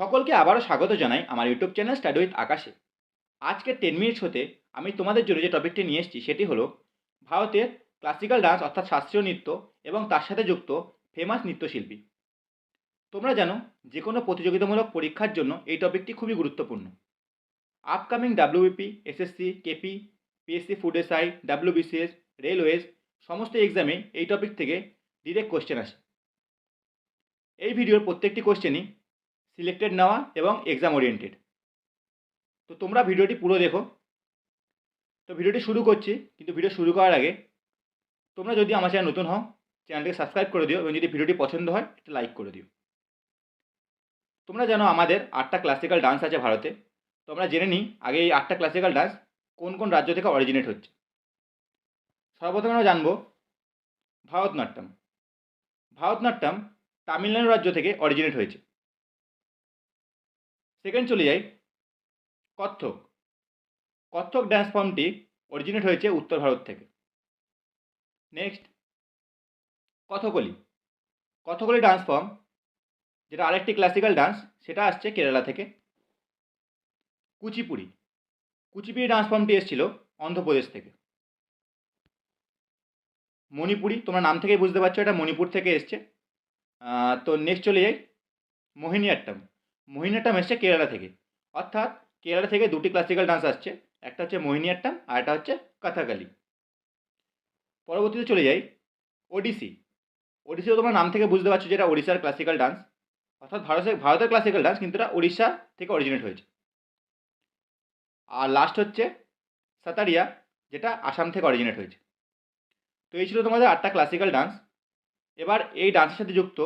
সকলকে আবারও স্বাগত জানাই আমার ইউটিউব চ্যানেল স্টাডি উইথ আকাশে। আজকের টেন মিনিটস হতে আমি তোমাদের জন্য যে টপিকটি নিয়ে এসেছি, সেটি হলো ভারতের ক্লাসিক্যাল ডান্স অর্থাৎ শাস্ত্রীয় নৃত্য এবং তার সাথে যুক্ত ফেমাস নৃত্যশিল্পী। তোমরা জানো যে কোনো প্রতিযোগিতামূলক পরীক্ষার জন্য এই টপিকটি খুবই গুরুত্বপূর্ণ। Upcoming WBP SSC KP PSC food SI WBCS railways সমস্ত এক্সামে এই টপিক থেকে ডিরেক্ট কোশ্চেন আসে। এই ভিডিওর প্রত্যেকটি কোশ্চেনই সিলেক্টেড নেওয়া এবং এক্সাম ওরিয়েন্টেড তো তোমরা ভিডিওটি পুরো দেখো। তো ভিডিওটি শুরু করছি, কিন্তু ভিডিও শুরু করার আগে তোমরা যদি আমার চ্যানেল নতুন হও, চ্যানেলটিকে সাবস্ক্রাইব করে দিও এবং যদি ভিডিওটি পছন্দ হয়, একটা লাইক করে দিও। তোমরা জানো আমাদের আটটা ক্লাসিক্যাল ডান্স আছে ভারতে। তো আমরা জেনে নিই আগে এই আটটা ক্লাসিক্যাল ডান্স কোন কোন রাজ্য থেকে অরিজিনেট হচ্ছে। সর্বপ্রথমে আমরা জানব ভারতনাট্যম। ভারতনাট্যম তামিলনাড়ু রাজ্য থেকে অরিজিনেট হয়েছে। সেকেন্ড চলে যাই। কত্থক। কত্থক ড্যান্স ফর্মটি অরিজিনেট হয়েছে উত্তর ভারত থেকে। Next Kathakali. Kathakali dance form যেটা আরেকটি ক্লাসিক্যাল ডান্স সেটা আসছে কেরালা থেকে। কুচিপুড়ি। কুচিপুড়ি ডান্স ফর্মটি এসেছিল অন্ধ্রপ্রদেশ থেকে। মণিপুরি, তোমরা নাম থেকেই বুঝতে পারছ, এটা মণিপুর থেকে এসছে। তো নেক্সট চলে যাই, মোহিনীয়াট্টম। মোহিনীয়াট্টম এসছে কেরালা থেকে। অর্থাৎ কেরালা থেকে দুটি ক্লাসিক্যাল ডান্স আসছে, একটা হচ্ছে মোহিনীয়াট্টম আর একটা হচ্ছে কথাকালি। পরবর্তীতে চলে যাই ওডিসি ওডিসিও তোমার নাম থেকে বুঝতে পারছ যেটা ওড়িশার ক্লাসিক্যাল ডান্স অর্থাৎ ভারতের ভারতের ক্লাসিক্যাল ডান্স কিন্তু এটা উড়িষ্যা থেকে অরিজিনেট হয়েছে। আর লাস্ট হচ্ছে সাতারিয়া, যেটা আসাম থেকে অরিজিনেট হয়েছে। তো এই ছিল তোমাদের আটটা ক্লাসিক্যাল ডান্স এবার এই ডান্সের সাথে যুক্ত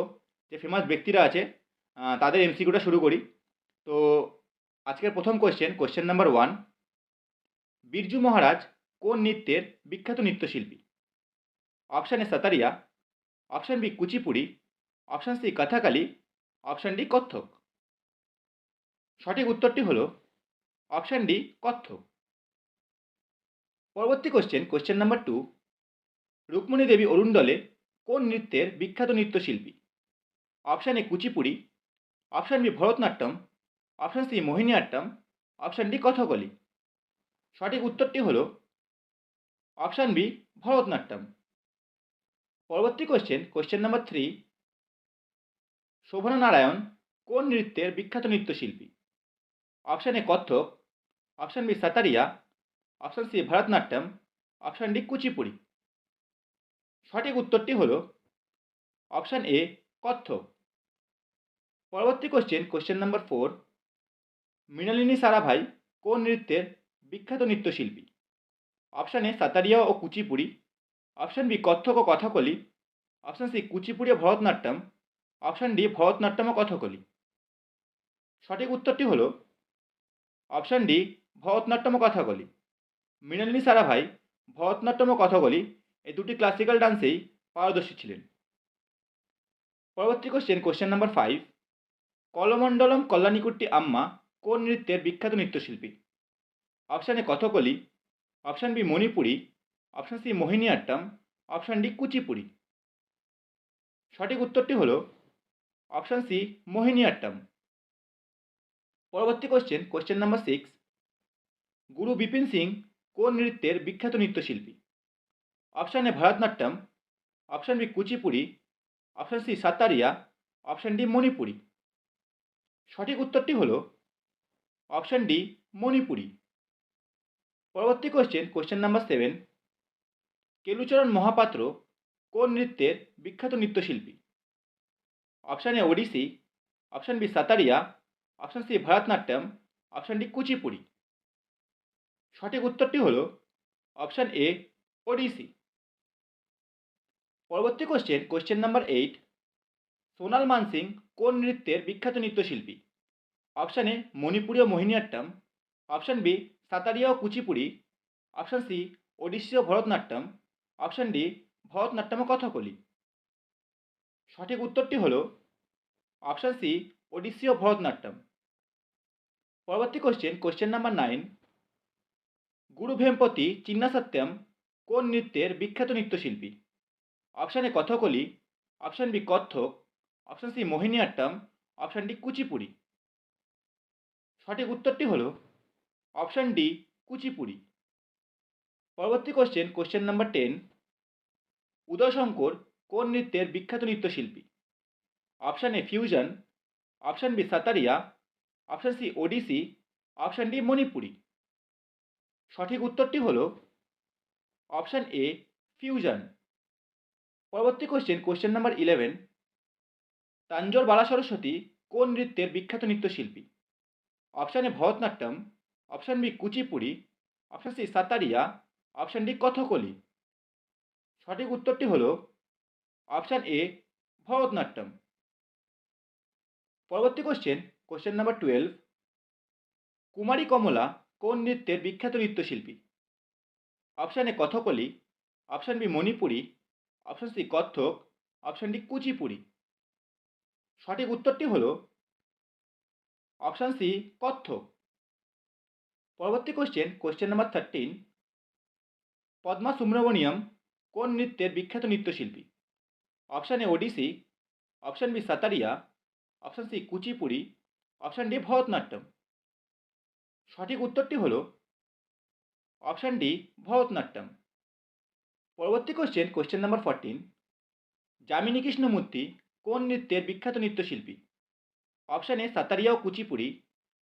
যে ফেমাস ব্যক্তিরা আছে তাদের এমসিকিউটা শুরু করি। তো আজকের প্রথম question question number one Birju Maharaj কোন নৃত্যের বিখ্যাত নৃত্যশিল্পী? Option A Sattriya option B Kuchipudi option C Kathakali option D Kathak. সঠিক উত্তরটি হল অপশান ডি কত্থক। পরবর্তী question question number two Rukmini Devi Arundale কোন নৃত্যের বিখ্যাত নৃত্যশিল্পী? Option A Kuchipudi option B Bharatanatyam, option C Mohiniyattam option D Kathakali. সঠিক উত্তরটি হল অপশান বি ভরতনাট্যম। পরবর্তী question question number three Shovana Narayan কোন নৃত্যের বিখ্যাত নৃত্যশিল্পী? Option A Kathak option B Sattriya, option C Bharatanatyam, option D Kuchipudi. সঠিক উত্তরটি হল অপশান এ কত্থক পরবর্তী question question number four Mrinalini Sarabhai কোন নৃত্যের বিখ্যাত নৃত্যশিল্পী? অপশান এ সাতারিয়া ও কুচিপুড়ি। অপশান বি কত্থক ও কথাকলি। অপশান সি কুচিপুড়ি ও ভরতনাট্যম। অপশান ডি ভরতনাট্যম ও কথাকলি। সঠিক উত্তরটি হল অপশান ডি ভরতনাট্যম ও কথাকলি। মৃণালিনী সারাভাই, ভরতনাট্যম ও কথাকলি এই দুটি ক্লাসিক্যাল ডান্সেই পারদর্শী ছিলেন। পরবর্তী question question number five Kalamandalam Kalyanikutty Amma কোন নৃত্যের বিখ্যাত নৃত্যশিল্পী? Option A Kathakali option B Manipuri option C Mohiniyattam option D Kuchipudi. সঠিক উত্তরটি হল অপশান সি মোহিনীয়াট্টম। পরবর্তী কোশ্চেন কোশ্চেন নাম্বার সিক্স গুরু বিপিন সিং কোন নৃত্যের বিখ্যাত নৃত্যশিল্পী? Option A Bharatanatyam option B Kuchipudi option C Sattriya option D Manipuri. সঠিক উত্তরটি হলো অপশান ডি মণিপুরি। পরবর্তী question question number seven Kelucharan Mohapatra কোন নৃত্যের বিখ্যাত নৃত্যশিল্পী? Option A Odissi option B Sattriya option C Bharatanatyam option D Kuchipudi. সঠিক উত্তরটি হলো অপশান এ ওডিসি। পরবর্তী question question number eight Sonal Mansingh কোন নৃত্যের বিখ্যাত নৃত্যশিল্পী? অপশান এ মণিপুরী ও মোহিনীয়াট্টম অপশান বি সাতারিয়া ও কুচিপুড়ি অপশান সি ওডিসি ও ভরতনাট্যম অপশান ডি ভরতনাট্যম ও কথাকলি সঠিক উত্তরটি হল অপশান সি ও ভরতনাট্যম পরবর্তী কোশ্চেন কোশ্চেন নাম্বার নাইন গুরু ভেমপতি চিন্নাসত্যম কোন নৃত্যের বিখ্যাত নৃত্যশিল্পী? Option A Kathakali option B Kathak option C Mohiniyattam option D Kuchipudi সঠিক উত্তরটি হলো অপশান ডি কুচিপুড়ি। পরবর্তী question question number ten Uday Shankar কোন নৃত্যের বিখ্যাত নৃত্যশিল্পী? Option A fusion option B Sattriya option C Odissi option D Manipuri. সঠিক উত্তরটি হলো অপশান এ ফিউশন পরবর্তী question question number eleven Tanjore Bala Saraswati কোন নৃত্যের বিখ্যাত নৃত্যশিল্পী? Option A Bharatanatyam option B Kuchipudi option C Sattriya option D Kathakali সঠিক উত্তরটি হল অপশান এ ভরতনাট্যম পরবর্তী question question number twelve Kumari Kamala কোন নৃত্যের বিখ্যাত নৃত্যশিল্পী? Option A Kathakali option B Manipuri option C Kathak option D Kuchipudi সঠিক উত্তরটি হল অপশান সি কত্থক পরবর্তী question question number thirteen Padma Subrahmanyam কোন নৃত্যের বিখ্যাত নৃত্যশিল্পী? Option A Odissi option B Sattriya option C Kuchipudi option D Bharatanatyam. সঠিক উত্তরটি হল অপশান ডি ভরতনাট্যম। পরবর্তী question question number fourteen Yamini Krishnamurthy কোন নৃত্যের বিখ্যাত নৃত্যশিল্পী? অপশান এ সাতারিয়া ও কুচিপুড়ি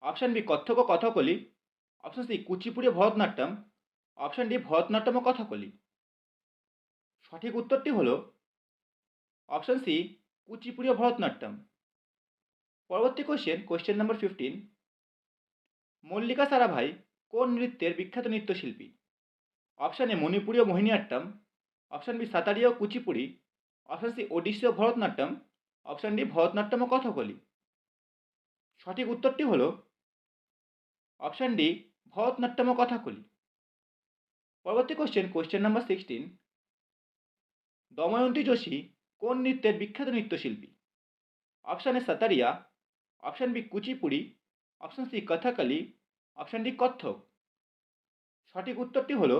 অপশান বি কত্থক ও Kathakali option C Kuchipudi Bharatanatyam option D Bharatanatyam ও কথকলি সঠিক উত্তরটি হল অপশান সি কুচিপুড়ি ও ভরতনাট্যম পরবর্তী question question number fifteen Mallika Sarabhai কোন নৃত্যের বিখ্যাত নৃত্যশিল্পী? অপশান এ মণিপুরী ও মোহিনীয়াট্টম অপশান বি সাতারিয়া ও কুচিপুড়ি অপশান সি ওডিসি ও ভরতনাট্যম অপশান ডি ভরতনাট্যম ও কথকলি সঠিক উত্তরটি হল অপশান ডি, ভরতনাট্যম কথাকলি। পরবর্তী question question number sixteen Damayanti Joshi কোন নৃত্যের বিখ্যাত নৃত্যশিল্পী? Option A Sattriya, option B Kuchipudi, option C Kathakali, option D Kathak সঠিক উত্তরটি হল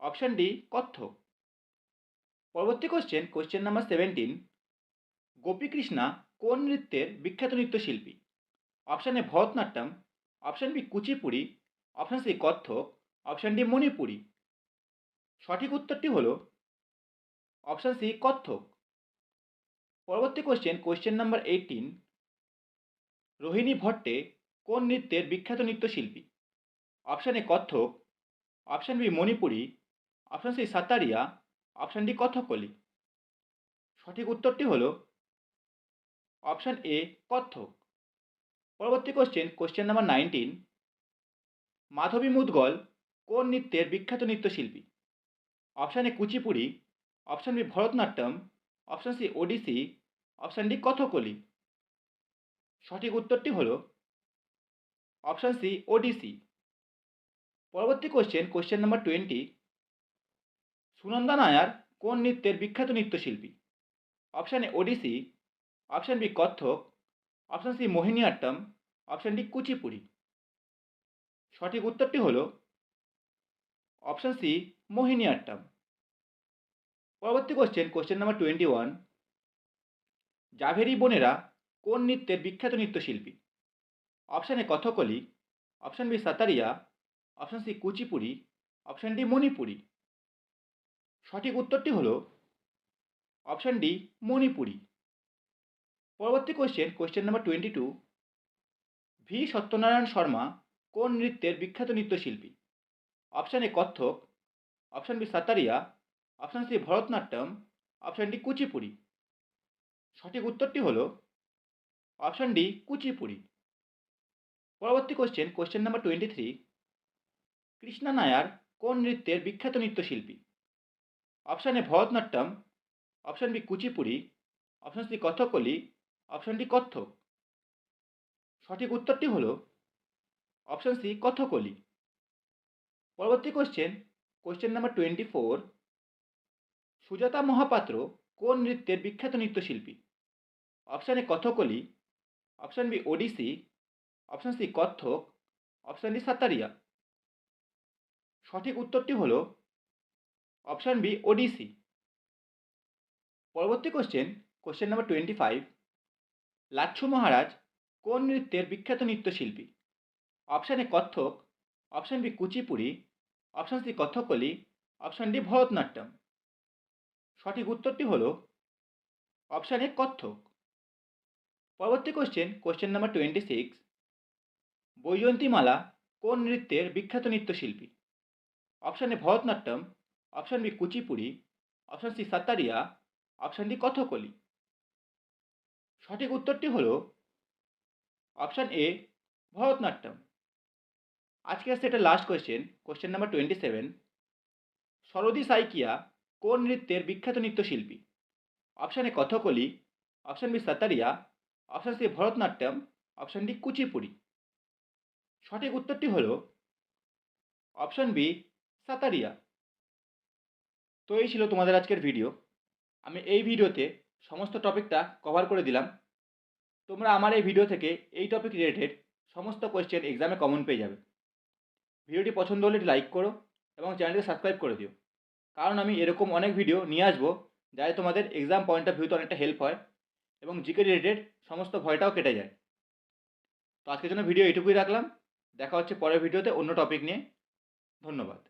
অপশান ডি কত্থক পরবর্তী question question number seventeen Gopikrishna কোন নৃত্যের বিখ্যাত নৃত্যশিল্পী? Option A Bharatanatyam option B Kuchipudi option C Kathak option D Manipuri সঠিক উত্তরটি হল অপশান সি কত্থক পরবর্তী question question number eighteen Rohini Bhate কোন নৃত্যের বিখ্যাত নৃত্যশিল্পী? Option A Kathak option B Manipuri option C Sattriya option D Kathakali সঠিক উত্তরটি হল অপশান এ কত্থক পরবর্তী question question number nineteen Madhavi Mudgal কোন নৃত্যের বিখ্যাত নৃত্যশিল্পী? Option A Kuchipudi option B Bharatanatyam option C Odissi option D Kathakali. সঠিক উত্তরটি হল অপশান সি ওডিসি। পরবর্তী question question number twenty Sunanda Nair কোন নৃত্যের বিখ্যাত নৃত্যশিল্পী? Option A Odissi option B Kathak option C Mohiniyattam option D Kuchipudi সঠিক উত্তরটি হল অপশান সি মোহিনীয়াট্টম পরবর্তী question question number twenty one Jhaveri বোনেরা কোন নৃত্যের বিখ্যাত নৃত্যশিল্পী? Option A Kathakali option B Sattriya option C Kuchipudi option D Manipuri. সঠিক উত্তরটি হল অপশান ডি মণিপুরি। পরবর্তী question question number twenty two V Satyanarayana Sharma কোন নৃত্যের বিখ্যাত নৃত্যশিল্পী? Option A Kathak option B Sattriya option C Bharatanatyam option D Kuchipudi. সঠিক উত্তরটি হল অপশান ডি কুচিপুড়ি। পরবর্তী question question number twenty three Krishna Nair কোন নৃত্যের বিখ্যাত নৃত্যশিল্পী? Option A Bharatanatyam option B Kuchipudi option C Kathakali option D Kathak সঠিক উত্তরটি হল অপশান সি কথকলি। পরবর্তী question question number twenty four Sujata Mohapatra কোন নৃত্যের বিখ্যাত নৃত্যশিল্পী? Option A Kathakali. Option B Odissi. Option C Kathak option D Sattriya. সঠিক উত্তরটি হল অপশান বি ওডিসি। পরবর্তী question question number twenty five Lachhu Maharaj কোন নৃত্যের বিখ্যাত নৃত্যশিল্পী? Option A Kathak, option B Kuchipudi, option C Kathakali option D Bharatanatyam. সঠিক উত্তরটি হল অপশান এ কত্থক। পরবর্তী question question number twenty six Vyjayanthimala কোন নৃত্যের বিখ্যাত নৃত্যশিল্পী? Option A Bharatanatyam, option B Kuchipudi, option C Sattriya option D Kathakali সঠিক উত্তরটি হল অপশান এ ভরতনাট্যম। আজকের এটা last question question number twenty seven Sarodi Saikia কোন নৃত্যের বিখ্যাত নৃত্যশিল্পী? Option A Kathakali option B Sattriya option C Bharatanatyam option D Kuchipudi. সঠিক উত্তরটি হল অপশান বি সাতারিয়া। তো এই ছিল তোমাদের আজকের ভিডিও আমি এই ভিডিওতে সমস্ত টপিকটা কভার করে দিলাম। তোমরা আমার এই ভিডিও থেকে এই টপিক রিলেটেড সমস্ত কোয়েশ্চেন এক্সামে কমন পেয়ে যাবে। ভিডিওটি পছন্দ হলে লাইক করো এবং চ্যানেলটিকে সাবস্ক্রাইব করে দিও। কারণ আমি এরকম অনেক ভিডিও নিয়ে আসব যাতে তোমাদের এক্সাম পয়েন্ট অফ ভিউতে অনেকটা হেল্প হয় এবং জিকে রিলেটেড সমস্ত ভয়টাও কেটে যায়। তো আজকের জন্য ভিডিও এটুকুই রাখলাম। দেখা হচ্ছে পরের ভিডিওতে অন্য টপিক নিয়ে। ধন্যবাদ।